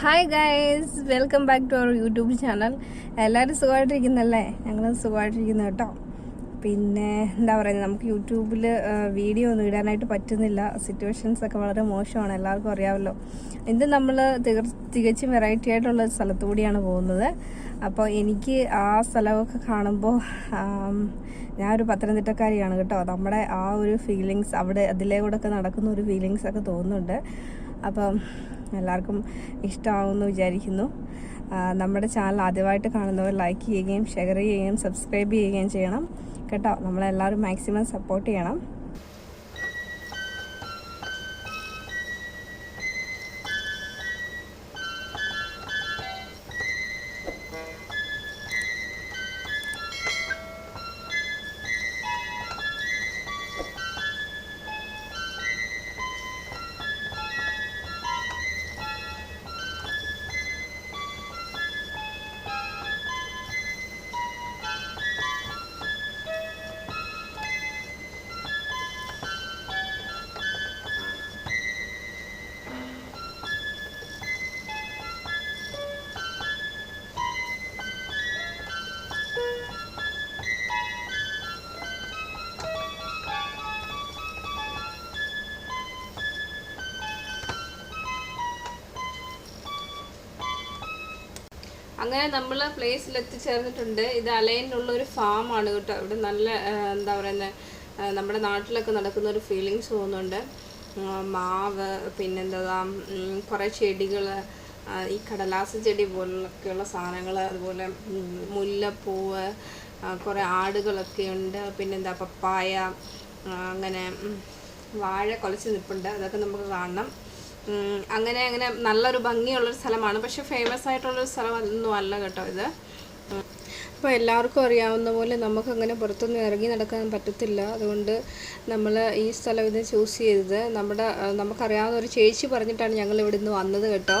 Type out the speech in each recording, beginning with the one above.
Hi guys welcome back to our YouTube channel എല്ലാവരും സുഖമായിട്ടിരിക്കുന്നല്ലേ? ഞങ്ങൾ സുഖമായിട്ടിരിക്കുന്നു കേട്ടോ. പിന്നെ എന്താ പറയുന്നത് നമുക്ക് യൂട്യൂബിൽ വീഡിയോ ഒന്നും ഇടാനായിട്ട് പറ്റുന്നില്ല. സിറ്റുവേഷൻസ് ഒക്കെ വളരെ മോശമാണ് എല്ലാവർക്കും അറിയാമല്ലോ. ഇത് നമ്മൾ തികച്ചും വെറൈറ്റി ആയിട്ടുള്ള സ്ഥലത്തു കൂടിയാണ് പോകുന്നത്. അപ്പോൾ എനിക്ക് ആ സ്ഥലമൊക്കെ കാണുമ്പോൾ ഞാൻ ഒരു പത്തനംതിട്ടക്കാരിയാണ് കേട്ടോ. നമ്മുടെ ആ ഒരു ഫീലിങ്സ് അവിടെ അതിലേ കൂടെ ഒക്കെ നടക്കുന്ന ഒരു ഫീലിങ്സ് ഒക്കെ തോന്നുന്നുണ്ട്. അപ്പം എല്ലാവർക്കും ഇഷ്ടമാവുമെന്ന് വിചാരിക്കുന്നു. നമ്മുടെ ചാനൽ ആദ്യമായിട്ട് കാണുന്നവർ ലൈക്ക് ചെയ്യുകയും ഷെയർ ചെയ്യുകയും സബ്സ്ക്രൈബ് ചെയ്യുകയും ചെയ്യണം. കേട്ടോ നമ്മളെല്ലാവരും മാക്സിമം സപ്പോർട്ട് ചെയ്യണം. അങ്ങനെ നമ്മൾ പ്ലേസിൽ എത്തിച്ചേർന്നിട്ടുണ്ട്. ഇത് അലൈനുള്ള ഒരു ഫാം ആണ് കേട്ടോ. ഇവിടെ നല്ല എന്താ പറയുന്നത് നമ്മുടെ നാട്ടിലൊക്കെ നടക്കുന്ന ഒരു ഫീലിങ്സ് തോന്നുന്നുണ്ട്. മാവ് പിന്നെന്താ കുറേ ചെടികൾ ഈ കടലാസ് ചെടി പോലൊക്കെയുള്ള സാധനങ്ങൾ അതുപോലെ മുല്ലപ്പൂവ് കുറേ ആടുകളൊക്കെ ഉണ്ട്. പിന്നെന്താ പപ്പായ അങ്ങനെ വാഴ കുലച്ച് നിൽപ്പുണ്ട് അതൊക്കെ നമുക്ക് കാണണം. അങ്ങനെ അങ്ങനെ നല്ലൊരു ഭംഗിയുള്ളൊരു സ്ഥലമാണ്. പക്ഷെ ഫേമസ് ആയിട്ടുള്ളൊരു സ്ഥലം അതൊന്നും അല്ല കേട്ടോ ഇത്. അപ്പോൾ എല്ലാവർക്കും അറിയാവുന്ന പോലെ നമുക്കങ്ങനെ പുറത്തൊന്നും ഇറങ്ങി നടക്കാൻ പറ്റത്തില്ല. അതുകൊണ്ട് നമ്മൾ ഈ സ്ഥലം ഇത് ചൂസ് ചെയ്തത്. നമ്മുടെ നമുക്കറിയാവുന്ന ഒരു ചേച്ചി പറഞ്ഞിട്ടാണ് ഞങ്ങൾ ഇവിടെ നിന്ന് വന്നത് കേട്ടോ.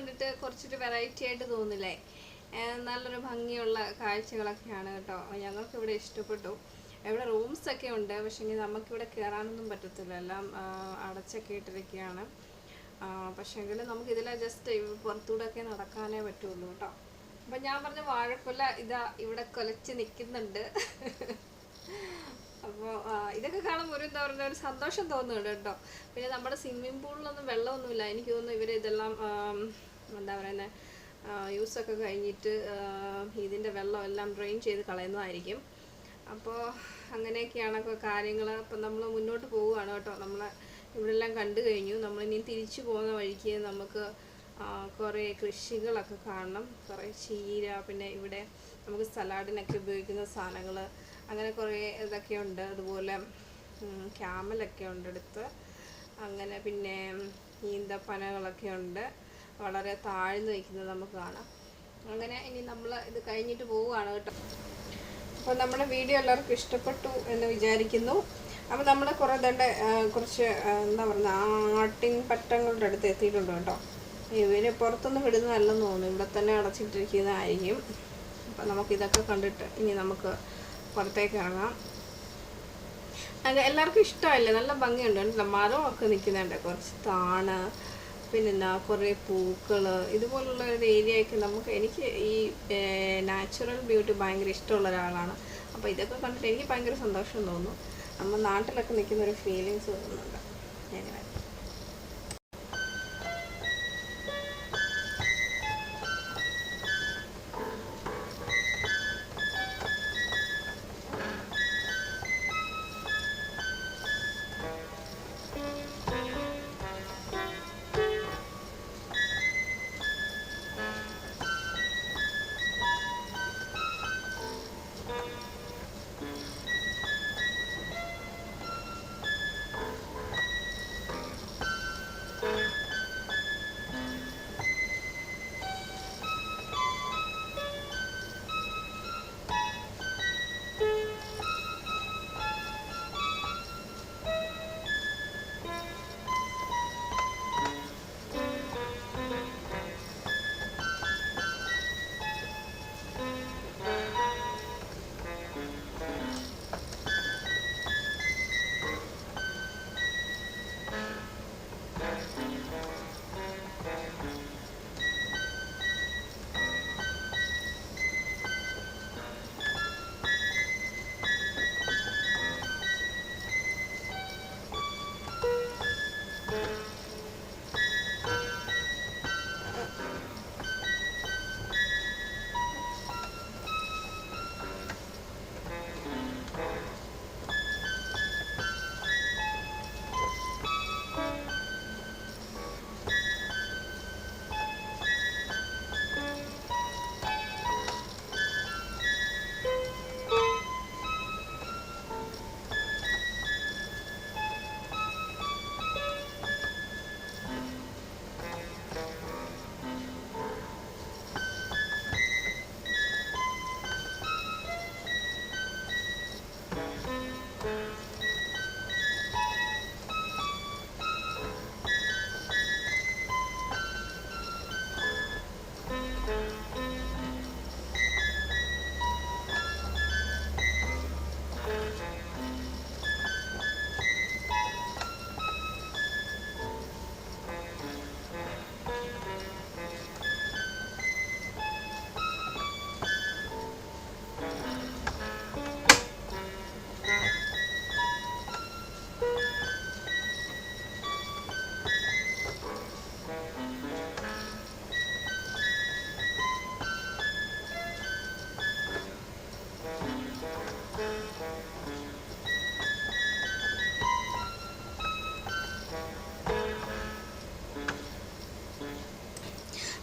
കണ്ടിട്ട് കുറച്ചൊരു വെറൈറ്റി ആയിട്ട് തോന്നില്ലേ? നല്ലൊരു ഭംഗിയുള്ള കാഴ്ചകളൊക്കെയാണ് കേട്ടോ. ഞങ്ങൾക്ക് ഇവിടെ ഇഷ്ടപ്പെട്ടു. ഇവിടെ റൂംസ് ഒക്കെ ഉണ്ട്. പക്ഷേ നമുക്കിവിടെ കയറാനൊന്നും പറ്റത്തില്ല. എല്ലാം അടച്ചൊക്കെ ഇട്ടിരിക്കുകയാണ് പക്ഷേങ്കിൽ നമുക്ക് ഇതിലെ ജസ്റ്റ് പുറത്തൂടെയൊക്കെ നടക്കാനേ പറ്റുള്ളൂ കേട്ടോ. അപ്പം ഞാൻ പറഞ്ഞ വാഴക്കൊല ഇതാ ഇവിടെ കൊലച്ച് നിൽക്കുന്നുണ്ട്. അപ്പോൾ ഇതൊക്കെ കാണുമ്പോൾ ഒരു എന്താ പറയുക ഒരു സന്തോഷം തോന്നുന്നുണ്ട് കേട്ടോ. പിന്നെ നമ്മുടെ സ്വിമ്മിംഗ് പൂളിലൊന്നും വെള്ളമൊന്നുമില്ല. എനിക്ക് തോന്നുന്നു ഇവർ ഇതെല്ലാം എന്താ പറയുന്നത് യൂസൊക്കെ കഴിഞ്ഞിട്ട് ഇതിന്റെ വെള്ളം എല്ലാം ഡ്രെയിൻ ചെയ്ത് കളയുന്നതായിരിക്കും. അപ്പോൾ അങ്ങനെയൊക്കെയാണ് കാര്യങ്ങൾ അപ്പം നമ്മൾ മുന്നോട്ട് പോവുകയാണ് കേട്ടോ. നമ്മൾ ഇവിടെ എല്ലാം കണ്ടു കഴിഞ്ഞു. നമ്മളിനി തിരിച്ചു പോകുന്ന വഴിക്ക് നമുക്ക് കുറേ കൃഷികളൊക്കെ കാണണം. കുറേ ചീര പിന്നെ ഇവിടെ നമുക്ക് സലാഡിനൊക്കെ ഉപയോഗിക്കുന്ന സാധനങ്ങൾ അങ്ങനെ കുറേ ഇതൊക്കെ ഉണ്ട്. അതുപോലെ ക്യാമലൊക്കെ ഉണ്ട് അടുത്ത്. അങ്ങനെ പിന്നെ ഈന്തപ്പനകളൊക്കെ ഉണ്ട്. വളരെ താഴ്ന്നു നിൽക്കുന്നത് നമുക്ക് കാണാം. അങ്ങനെ ഇനി നമ്മൾ ഇത് കഴിഞ്ഞിട്ട് പോവുകയാണ് കേട്ടോ. അപ്പോൾ നമ്മുടെ വീഡിയോ എല്ലാവർക്കും ഇഷ്ടപ്പെട്ടു എന്ന് വിചാരിക്കുന്നു. അപ്പോൾ നമ്മൾ കുറേ ദണ്ട കുറച്ച് എന്താ പറയുക ആട്ടിൻ പറ്റങ്ങളുടെ അടുത്ത് എത്തിയിട്ടുണ്ട് കേട്ടോ. ഇവർ പുറത്തൊന്നും വിടുന്നതല്ലെന്ന് തോന്നുന്നു. ഇവിടെ തന്നെ അടച്ചിട്ടിരിക്കുന്നതായിരിക്കും. അപ്പം നമുക്കിതൊക്കെ കണ്ടിട്ട് ഇനി നമുക്ക് പുറത്തേക്ക് ഇറങ്ങാം. അത് എല്ലാവർക്കും ഇഷ്ടമല്ലേ? നല്ല ഭംഗിയുണ്ട്. ഒക്കെ നിൽക്കുന്നുണ്ട്. കുറച്ച് താണ് പിന്നെന്താ കുറേ പൂക്കൾ. ഇതുപോലുള്ള ഒരു ഏരിയ ഒക്കെ നമുക്ക് എനിക്ക് ഈ നാച്ചുറൽ ബ്യൂട്ടി ഭയങ്കര ഇഷ്ടമുള്ള ഒരാളാണ്. അപ്പോൾ ഇതൊക്കെ കണ്ടിട്ട് എനിക്ക് ഭയങ്കര സന്തോഷം തോന്നുന്നു നമ്മൾ നാട്ടിലൊക്കെ നിൽക്കുന്ന ഒരു ഫീലിങ്സ് തോന്നുന്നുണ്ട്. അങ്ങനെ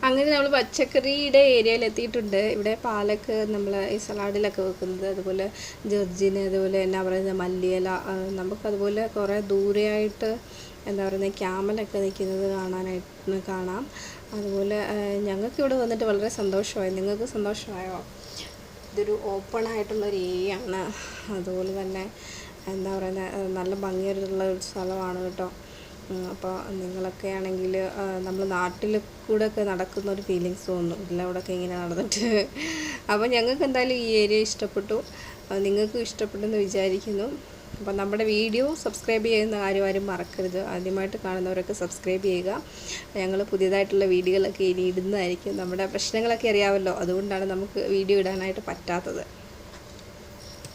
അങ്ങനെ നമ്മൾ പച്ചക്കറിയുടെ ഏരിയയിൽ എത്തിയിട്ടുണ്ട് ഇവിടെ പാലക്ക് നമ്മൾ ഈ സലാഡിലൊക്കെ വെക്കുന്നത്. അതുപോലെ ജർജിന് അതുപോലെ എന്നാ പറയുന്നത് മല്ലിയില നമുക്കതുപോലെ കുറേ ദൂരെയായിട്ട് എന്താ പറയുന്നത് ക്യാമലൊക്കെ നിൽക്കുന്നത് കാണാനായിട്ട് കാണാം. അതുപോലെ ഞങ്ങൾക്ക് ഇവിടെ വന്നിട്ട് വളരെ സന്തോഷമായി. നിങ്ങൾക്ക് സന്തോഷമായോ? ഇതൊരു ഓപ്പൺ ആയിട്ടുള്ള ഒരു ഏരിയ ആണ് അതുപോലെ തന്നെ എന്താ പറയുന്നത് നല്ല ഭംഗിയായിട്ടുള്ള ഒരു സ്ഥലമാണ് കേട്ടോ. അപ്പോൾ നിങ്ങളൊക്കെ ആണെങ്കിൽ നമ്മൾ നാട്ടിൽ കൂടെ ഒക്കെ നടക്കുന്ന ഒരു ഫീലിങ്സ് തോന്നും. എല്ലാവിടെയൊക്കെ ഇങ്ങനെ നടന്നിട്ട്. അപ്പോൾ ഞങ്ങൾക്ക് എന്തായാലും ഈ ഏരിയ ഇഷ്ടപ്പെട്ടു. നിങ്ങൾക്കും ഇഷ്ടപ്പെട്ടെന്ന് വിചാരിക്കുന്നു. അപ്പം നമ്മുടെ വീഡിയോ സബ്സ്ക്രൈബ് ചെയ്യുന്ന കാര്യം ആരും മറക്കരുത്. ആദ്യമായിട്ട് കാണുന്നവരൊക്കെ സബ്സ്ക്രൈബ് ചെയ്യുക. ഞങ്ങൾ പുതിയതായിട്ടുള്ള വീഡിയോകളൊക്കെ ഇനി ഇടുന്നതായിരിക്കും. നമ്മുടെ പ്രശ്നങ്ങളൊക്കെ അറിയാമല്ലോ. അതുകൊണ്ടാണ് നമുക്ക് വീഡിയോ ഇടാനായിട്ട് പറ്റാത്തത്.